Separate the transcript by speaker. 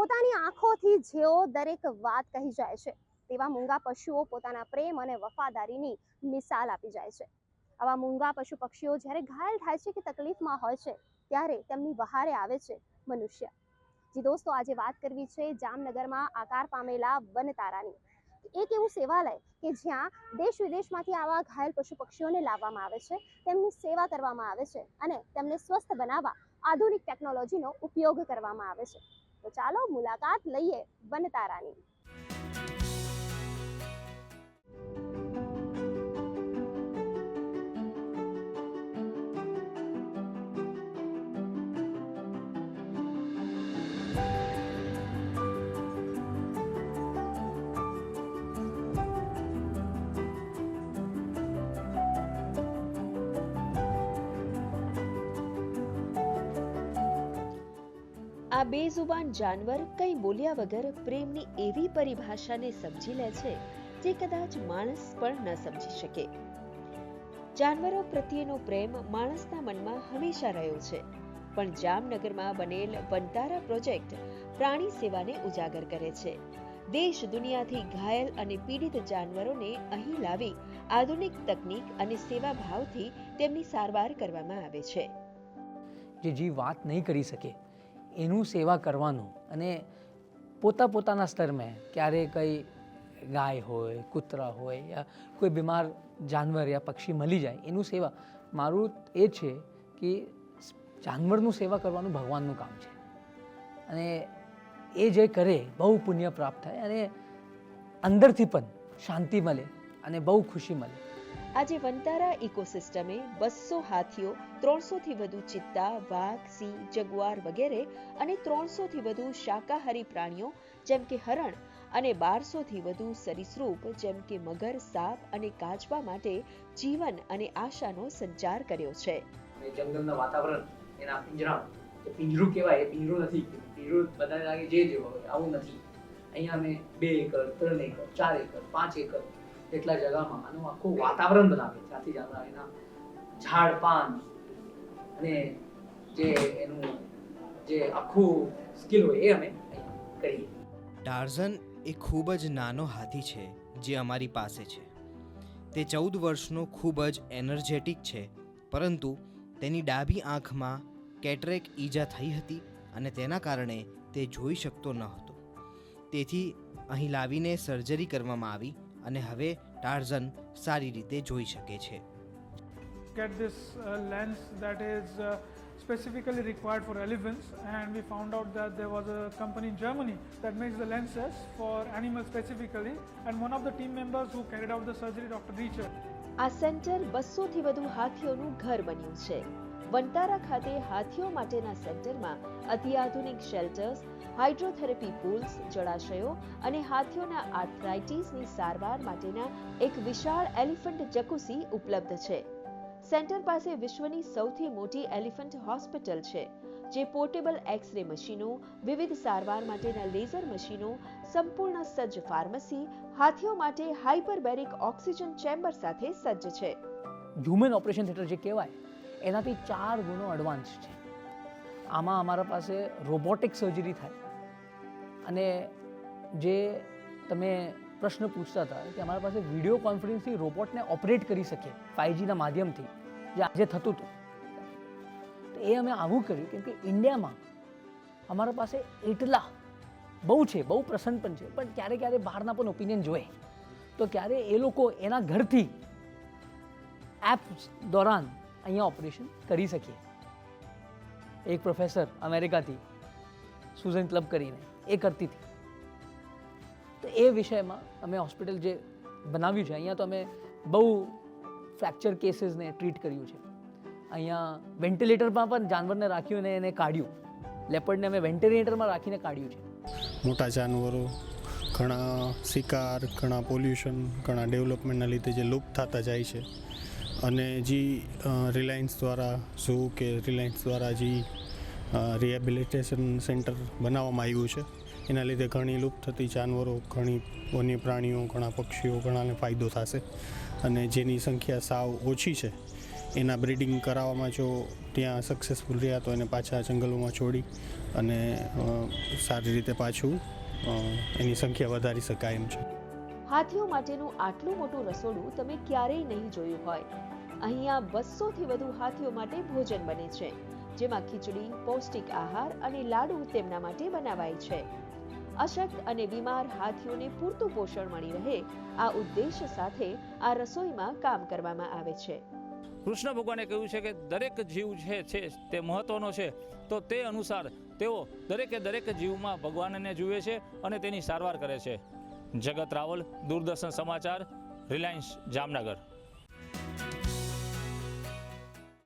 Speaker 1: પોતાની આંખોથી જેઓ દરેક વાત કહી જાય છે, તેવા મૂંગા પશુઓ પોતાના પ્રેમ અને વફાદારીની મિસાલ આપી જાય છે. આવા મૂંગા પશુ પક્ષીઓ જ્યારે ઘાયલ થાય છે કે તકલીફમાં હોય છે, ત્યારે તેમની વહારે આવે છે મનુષ્ય. જી દોસ્તો, આજે વાત કરવી છે જામનગરમાં આકાર પામેલા વનતારાની. એક એવું સેવાલય કે જ્યાં દેશ વિદેશમાંથી આવા ઘાયલ પશુ પક્ષીઓને લાવવામાં આવે છે, તેમની સેવા કરવામાં આવે છે અને તેમને સ્વસ્થ બનાવવા આધુનિક ટેકનોલોજીનો ઉપયોગ કરવામાં આવે છે. તો ચાલો મુલાકાત લઈએ વનતારાની.
Speaker 2: આ બેઝુબાન જાનવર કંઈ બોલ્યા વગર પ્રેમની એવી પરિભાષાને સમજી લે છે જે કદાચ માણસ પણ ન સમજી શકે. જાનવરો પ્રત્યેનો પ્રેમ માણસના મનમાં હંમેશા રહ્યો છે, પણ જામનગરમાં બનેલ વનતારા પ્રોજેક્ટ પ્રાણી સેવાને ઉજાગર કરે છે. દેશ દુનિયાથી ઘાયલ અને પીડિત જાનવરોને અહીં લાવી આધુનિક તકનીક અને સેવા ભાવથી તેમની સારવાર કરવામાં આવે છે.
Speaker 3: જે જીવ વાત નહીં કરી શકે એનું સેવા કરવાનું અને પોતા પોતાના સ્તરમાં ક્યારે કંઈ ગાય હોય, કૂતરા હોય યા કોઈ બીમાર જાનવર યા પક્ષી મળી જાય, એનું સેવા. મારું એ છે કે જાનવરનું સેવા કરવાનું ભગવાનનું કામ છે. અને એ જે કરે, બહુ પુણ્ય પ્રાપ્ત થાય અને અંદરથી પણ શાંતિ મળે અને બહુ ખુશી મળે.
Speaker 2: આજે વનતારા ઇકોસિસ્ટમે બસો હાથીઓ, ત્રણસોથી વધુ ચિત્તા, વાઘ, સિંહ જગુઆર વગેરે અને ત્રણસોથી વધુ શાકાહારી પ્રાણીઓ, જેમ કે હરણ, અને બારસોથી વધુ સરીસૃપ, જેમ કે મગર, સાપ અને કાચબા માટે જીવન અને આશાનો સંચાર કર્યો છે.
Speaker 4: જંગલના વાતાવરણ, એના પિંજરા પિંજરું કહેવાય, એ પિંજરું નથી, પિંજરું બધા લાગે જે જેવો આવું નથી. અહીંયા અમે બે એકર, ત્રણ એકર, ચાર એકર, પાંચ એકર એટલા જગામાં આનું આખું વાતાવરણ બનાવે ત્યાંથી જ એના ઝાડ, પાન અને જે એનું જે આખું સ્કિલ હોય એ અમે કરીએ.
Speaker 5: ટાર્ઝન એ ખૂબ જ નાનો હાથી છે જે અમારી પાસે છે. તે ચૌદ વર્ષનો ખૂબ જ એનર્જેટિક છે, પરંતુ તેની ડાબી આંખમાં કેટરેક ઈજા થઈ હતી અને તેના કારણે તે જોઈ શકતો ન હતો. તેથી અહીં લાવીને સર્જરી કરવામાં આવી અને હવે ટાર્ઝન સારી રીતે જોઈ શકે છે
Speaker 6: get this uh, lens that is uh, specifically required for elephants and we found out that there was a company in Germany that makes the lenses for animals specifically and one of the team members who carried out the surgery Dr. Richard
Speaker 2: આ centre બસોથી વધુ હાથીઓનું ઘર બન્યું છે વનતારા ખાતે હાથીઓ માટેના સેન્ટરમાં અત્યાધુનિક શેલ્ટર્સ હાઇડ્રોથેરેપી પૂલ્સ જળાશયો અને હાથીઓના આર્થરાઇટિસની સારવાર માટેના એક વિશાળ એલિફન્ટ જકુસી ઉપલબ્ધ છે. સેન્ટર પાસે વિશ્વની સૌથી મોટી એલિફન્ટ હોસ્પિટલ છે, જે પોર્ટેબલ એક્સ-રે મશીનો, વિવિધ સારવાર માટેના લેઝર મશીનો, સંપૂર્ણ સજ્જ ફાર્મસી, હાથીઓ માટે હાઇપરબેરિક ઓક્સિજન ચેમ્બર સાથે સજ્જ છે.
Speaker 3: હ્યુમન ઓપરેશન થિયેટર જે કહેવાય એનાથી ચાર ગુણો એડવાન્સ છે. આમાં અમારા પાસે રોબોટિક સર્જરી થાય. અને જે તમે પ્રશ્ન પૂછતા હતા કે અમારા પાસે વીડિયો કોન્ફરન્સથી રોબોટને ઓપરેટ કરી શકીએ ફાઇવજીના માધ્યમથી, જે આજે થતું હતું. તો એ અમે આવું કર્યું કેમ કે ઇન્ડિયામાં અમારા પાસે એટલા બહુ છે, બહુ પ્રસન્ન પણ છે, પણ ક્યારે ક્યારે બહારના પણ ઓપિનિયન જોઈએ તો ક્યારે એ લોકો એના ઘરથી એપ દોરાન અહીંયા ઓપરેશન કરી શકીએ. એક પ્રોફેસર અમેરિકાથી સુઝન ક્લબ કરીને એ કરતી હતી. તો એ વિષયમાં અમે હોસ્પિટલ જે બનાવ્યું છે, અહીંયા તો અમે બહુ ફ્રેક્ચર કેસીસને ટ્રીટ કર્યું છે. અહીંયા વેન્ટિલેટરમાં પણ જાનવરને રાખ્યું અને એને કાઢ્યું. લેપર્ડને અમે વેન્ટિલેટરમાં રાખીને કાઢ્યું છે.
Speaker 7: મોટા જાનવરો, ઘણા શિકાર, ઘણા પોલ્યુશન ઘણા ડેવલપમેન્ટના લીધે જે લુપ્ત થતા જાય છે અને જે રિલાયન્સ દ્વારા ઝૂ કે રિલાયન્સ દ્વારા જે રિહેબિલિટેશન સેન્ટર બનાવવામાં આવ્યું છે. એના લીધે ઘણી લુપ્ત થતી જાનવરો, ઘણી વન્ય પ્રાણીઓ, ઘણા પક્ષીઓ, ઘણાને ફાયદો થશે. અને જેની સંખ્યા સાવ ઓછી છે. એના બ્રીડિંગ કરાવવામાં જો ત્યાં સક્સેસફુલ રહ્યા તો એને પાછા જંગલોમાં છોડી અને સારી રીતે પાછું એની સંખ્યા વધારી શકાય એમ છે.
Speaker 2: હાથીઓ માટેનું આટલું મોટું રસોડું તમે ક્યારેય નહીં જોયું હોય. અહીંયા બસોથી વધુ હાથીઓ માટે ભોજન બને છે, જેમાં ખીચડી, પૌષ્ટિક આહાર અને લાડુ તેમના માટે બનાવાય છે. અશક્ત અને બીમાર હાથીઓને પૂરતું પોષણ મળી રહે, આ ઉદ્દેશ સાથે આ રસોઈમાં કામ કરવામાં આવે છે.
Speaker 8: કૃષ્ણ ભગવાને કહ્યું છે કે દરેક જીવ છે છે, તે મહત્વનો છે. તો તે અનુસાર તેઓ દરેકે દરેક જીવમાં ભગવાનને જુએ છે અને તેની સારવાર કરે છે. જગત રાવલ દૂરદર્શન સમાચાર રિલાયન્સ જામનગર.